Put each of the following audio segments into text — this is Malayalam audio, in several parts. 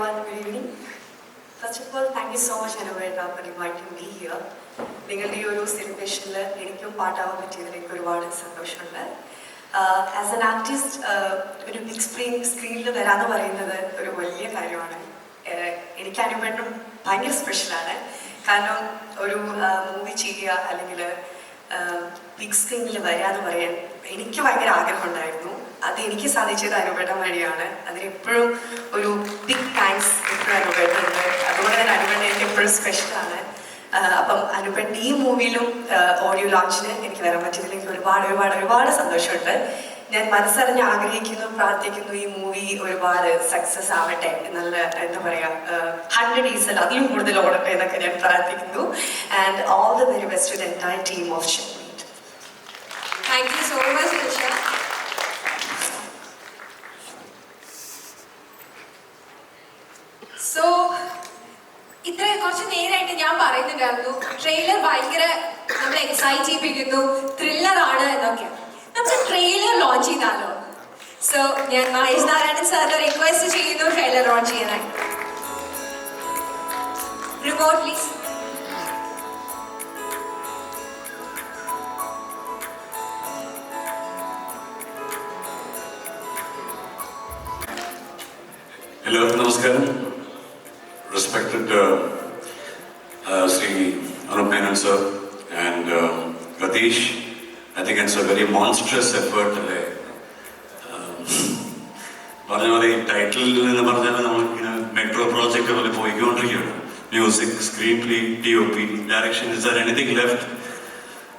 everyone. Good evening. First of all, thank you so much, Anuveta, for inviting me here. നിങ്ങളുടെ ഈ ഒരു സെലിബ്രേഷനിൽ എനിക്കും പാട്ടാവാൻ പറ്റിയതിൽ എനിക്ക് ഒരുപാട് സന്തോഷമുണ്ട് ആസ് എൻ ആർട്ടിസ്റ്റ് ഒരു ബിഗ് സ്ക്രീൻ സ്ക്രീനിൽ വരാന്ന് പറയുന്നത് ഒരു വലിയ കാര്യമാണ് എനിക്ക് അനുപേട്ടനും ഭയങ്കര സ്പെഷ്യലാണ് കാരണം ഒരു മൂവി ചെയ്യുക അല്ലെങ്കിൽ ബിഗ് സ്ക്രീനിൽ വരാന്ന് പറയാൻ എനിക്ക് ഭയങ്കര ആഗ്രഹമുണ്ടായിരുന്നു അത് എനിക്ക് സാധിച്ചത് അനുപേട്ടൻ വഴിയാണ് അതിനെപ്പോഴും ഒരു എപ്പോഴും സ്പെഷ്യലാണ് അപ്പം അനുപണ്ട് ഈ മൂവിയിലും ഓഡിയോ ലോഞ്ചിന് എനിക്ക് വരാൻ പറ്റിയതിൽ എനിക്ക് ഒരുപാട് ഒരുപാട് ഒരുപാട് സന്തോഷമുണ്ട്. ഞാൻ മനസ്സറിഞ്ഞ് ആഗ്രഹിക്കുന്നു പ്രാർത്ഥിക്കുന്നു ഈ മൂവി ഒരുപാട് സക്സസ് ആവട്ടെ നല്ല എന്താ പറയാ ഹൺഡ്രഡ് ഈസൽ അതിലും കൂടുതൽ ഓടട്ടെ എന്നൊക്കെ ഞാൻ പ്രാർത്ഥിക്കുന്നു. And all the very best team of shed thank you so much കുറച്ച് നേരമായിട്ട് ഞാൻ പറയുന്നുണ്ടായിരുന്നു. ട്രെയിലർ ഭയങ്കര നമ്മളെ എക്സൈറ്റ് ചെയ്യിപ്പിക്കുന്നു. ത്രില്ലർ ആണ് എന്നൊക്കെ. നമുക്ക് ട്രെയിലർ ലോഞ്ച് ചെയ്താലോ? സോ ഞാൻ മഹേഷ് നാരായണൻ സാറിന് റിക്വസ്റ്റ് ചെയ്യുന്നു ട്രെയിലർ ലോഞ്ച് ചെയ്യാനായി. റിമോട്ട് പ്ലീസ് എല്ലാവർക്കും നമസ്കാരം. Respected Shri Anoop Menon sir and Ratheesh I think it's a very monstrous effort അല്ലേ Um, പറഞ്ഞ പോലെ ഈ ടൈറ്റിലിൽ നിന്ന് പറഞ്ഞാൽ നമ്മളിങ്ങനെ മെട്രോ പ്രോജക്റ്റ് പോലെ പോയിക്കൊണ്ടിരിക്കുകയാണ് music screenplay T O P direction is are anything left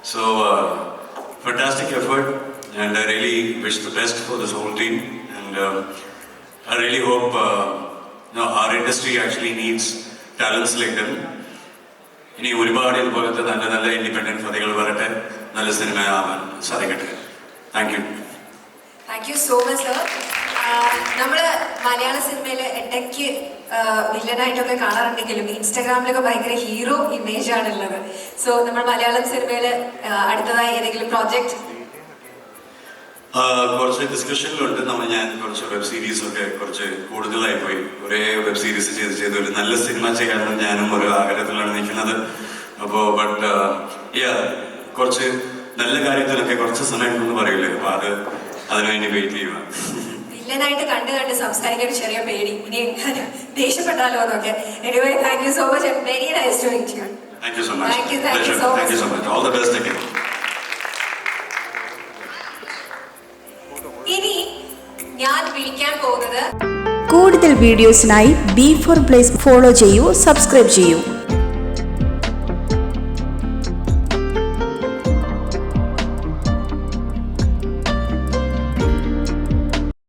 So, uh, fantastic effort, and I really wish the best for this whole team. And um, I really hope uh, you know, our industry actually needs talents like them. ഇനി ഒരുപാട് ഇതുപോലത്തെ നല്ല നല്ല ഇൻഡിപെൻഡന്റ് കഥകൾ വരട്ടെ. നല്ല സിനിമ ആവാൻ സാധിക്കട്ടെ thank you thank you so much sir നമ്മൾ മലയാള സിനിമയിൽ ഇടയ്ക്ക് വില്ലനായിട്ടൊക്കെ കാണാറുണ്ടെങ്കിലും ഇൻസ്റ്റാഗ്രാമിലൊക്കെ ഭയങ്കര ഹീറോ ഇമേജ് ആണ് ഉള്ളത് സോ നമ്മൾ മലയാളം സിനിമയിൽ അടുത്തതായി ഏതെങ്കിലും പ്രോജക്റ്റ് കുറച്ച് ഡിസ്കഷനിലുണ്ട് നമ്മൾ ഞാൻ കുറച്ച് വെബ് സീരീസ് ഒക്കെ കുറച്ച് കൂടുതലായി പോയി. ഒരേ വെബ് സീരീസ് ചെയ്ത് ചെയ്ത് ഒരു നല്ല സിനിമ ചെയ്യാനും ഞാനും ഒരു ആഗ്രഹത്തിലാണ് നിൽക്കുന്നത്. അപ്പോൾ ബട്ട് യാ കുറച്ച് നല്ല കാര്യത്തിലൊക്കെ കുറച്ച് സമയം എന്ന് പറയില്ലേ? അപ്പോൾ അത് അതിനുവേണ്ടി വെയിറ്റ് ചെയ്യുക. വില്ലനായിട്ട് കണ്ട് കണ്ട് സംസാരിക്കാൻ ചെറിയ പേടി. ഇനി എങ്ങനെ ദേഷ്യപ്പെട്ടാലോ എന്നൊക്കെ. Anyway thank you so much very nice to meet you thank you so much thank you so much all the best again ഞാൻ പോകുന്നത്. കൂടുതൽ വീഡിയോസിനായി ബി ഫോർ പ്ലേസ് ഫോളോ ചെയ്യൂ സബ്സ്ക്രൈബ് ചെയ്യൂ.